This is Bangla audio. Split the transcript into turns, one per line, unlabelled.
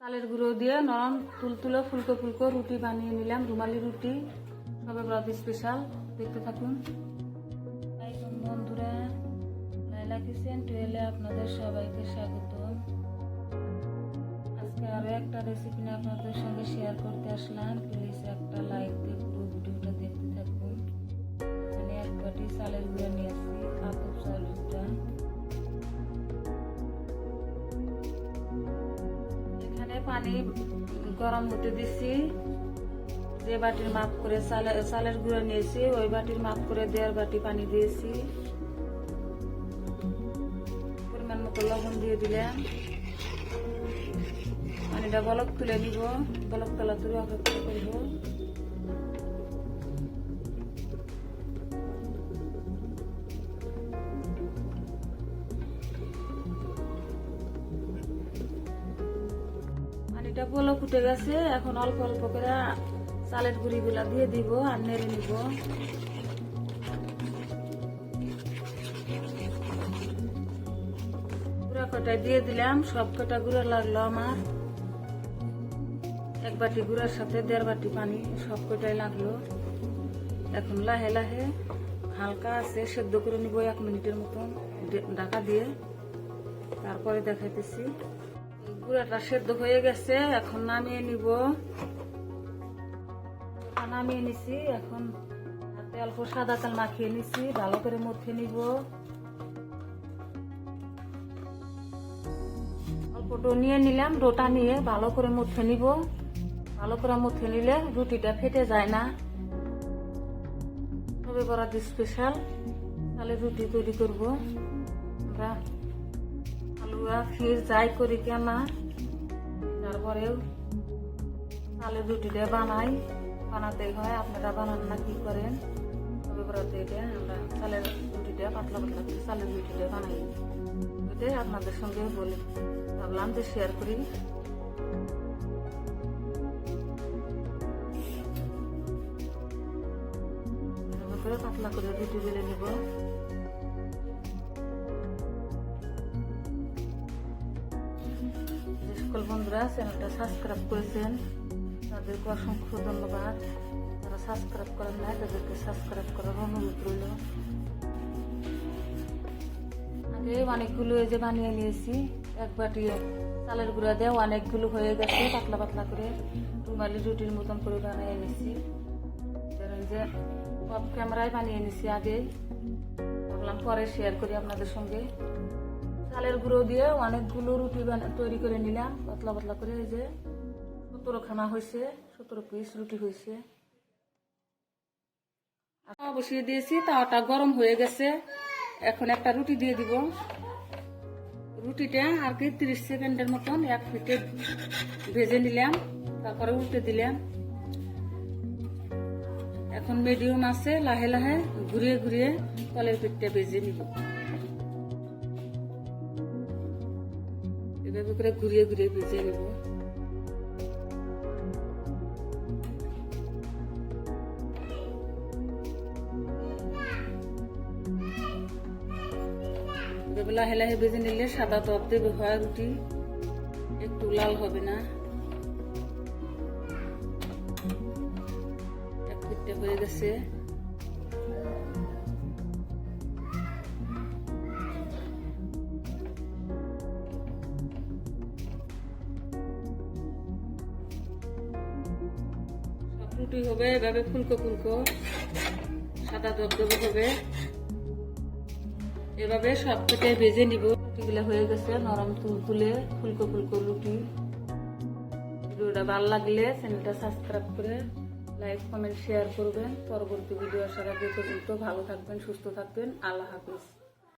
চালের গুঁড়ো দিয়ে নরম তুলতুলো ফুলকো ফুলকো রুটি বানিয়ে নিলাম। রুমালি রুটি, সবে ব্রত স্পেশাল দেখতে থাকুন। বন্ধুরা, লাইলা কিচেন টুয়েলে আপনাদের সবাইকে স্বাগত। আজকে আরও একটা রেসিপি নিয়ে আপনাদের সঙ্গে শেয়ার করতে আসলাম। প্লিজ একটা লাইক দিয়ে পুরো ভিডিওটা দেখতে থাকুন। এখানে এক বাটি চালের গুঁড়ো নিয়েছি আতপ পানি গরম হতে দিছি। যে বাটির মাপ করে চালে চালের গুঁড়ো নিয়েছি, ওই বাটির মাপ করে দেড় বাটি পানি দিয়েছি। পরিমাণ মতো লবণ দিয়ে দিলাম। পানিটা বলক তুলে নিব। বলক তোলা তুলে অপেক্ষা করব। পানিটা বলক উঠে গেছে। এখন অল্প অল্প করে চালের গুঁড়িগুলা দিয়ে দিব আর নেড়ে নিব। গুঁড়া কটায় দিয়ে দিলাম, সব কটা গুঁড়া লাগল আমার। এক বাটি গুঁড়ার সাথে দেড় বাটি পানি সব কটাই লাগল। এখন লাহে লাহে হালকা আছে, সেদ্ধ করে নিব এক মিনিটের মতন ঢাকা দিয়ে। তারপরে দেখাইতেছি। গুঁড়াটা সেদ্ধ হয়ে গেছে, এখন নামিয়ে নিব। নামিয়ে নিছি, এখন অল্প সাদা তেল মাখিয়ে নিছি, ভালো করে মথে নিব। অল্প ডো নিয়ে নিলাম, ডোটা নিয়ে ভালো করে মুথে নিব। ভালো করে মুথে নিলে রুটিটা ফেটে যায় না। তবে বরাদ স্পেশাল তাহলে রুটি তৈরি করব। আলুয়া ফির যাই করি কেনা তারপরেও তাহলে রুটিটা বানাই। বানাতে হয়, আপনারা বানান না, কি করেন? তবে বরাতে এটা আমরা চালের রুটিটা পাতলা পাতলা করে চালের রুটিটা বানাই। ওইটাই আপনাদের সঙ্গে বলি। ভাবলাম যে শেয়ার করে পাতলা করে রুটি বেলে নিব। সকল বন্ধুরা, চ্যানেলটা সাবস্ক্রাইব করেছেন, তাদেরকে অসংখ্য ধন্যবাদ। যারা সাবস্ক্রাইব করেন না তাদেরকে সাবস্ক্রাইব করার অনুরোধ রইল। আগে অনেকগুলো এই যে বানিয়ে নিয়েছি, এক বাটি চালের গুঁড়া দিয়ে অনেকগুলো হয়ে গেছে, পাতলা পাতলা করে। রুমালি রুটির মতন করে বানিয়ে নিয়েছি। যে অফ ক্যামেরায় বানিয়ে নিয়েছি আগে। ভাবলাম পরে শেয়ার করি আপনাদের সঙ্গে। চালের গুঁড়ো দিয়ে অনেকগুলো রুটি তৈরি করে নিলাম, পাতলা পাতলা করে এই যে সতেরো খানা হয়েছে, সতেরো পিস রুটি হয়েছে। বসিয়ে দিয়েছি তাওয়াটা গরম হয়ে গেছে। এখন একটা রুটি দিয়ে দিব। রুটিটা আর কি তিরিশ সেকেন্ডের মতন এক ফিটে ভেজে নিলাম, তারপরে উল্টে দিলাম। এখন মিডিয়াম আছে, লাহে লাহে ঘুরিয়ে ঘুরিয়ে তলের পিঠটা ভেজে নিব। এভাবে করে ঘুরিয়ে ঘুরিয়ে ভেজে নেব লাহে লাহে ভেজে নিলে সাদা তপ দেবে হয় রুটি একটু লাল হবে না। এক হয়ে গেছে। রুটি হবে, এভাবে ফুলকো ফুলকো, সাদা দবদবে হবে। এভাবে সব থেকে ভেজে নিব, রুটিগুলো হয়ে গেছে, নরম তুল তুলে ফুলকো ফুলকো রুটি। ভিডিওটা ভালো লাগলে চ্যানেলটা সাবস্ক্রাইব করে লাইক, কমেন্ট, শেয়ার করবেন। পরবর্তী ভিডিও আসার আগে পর্যন্ত ভালো থাকবেন, সুস্থ থাকবেন। আল্লাহ হাফিজ।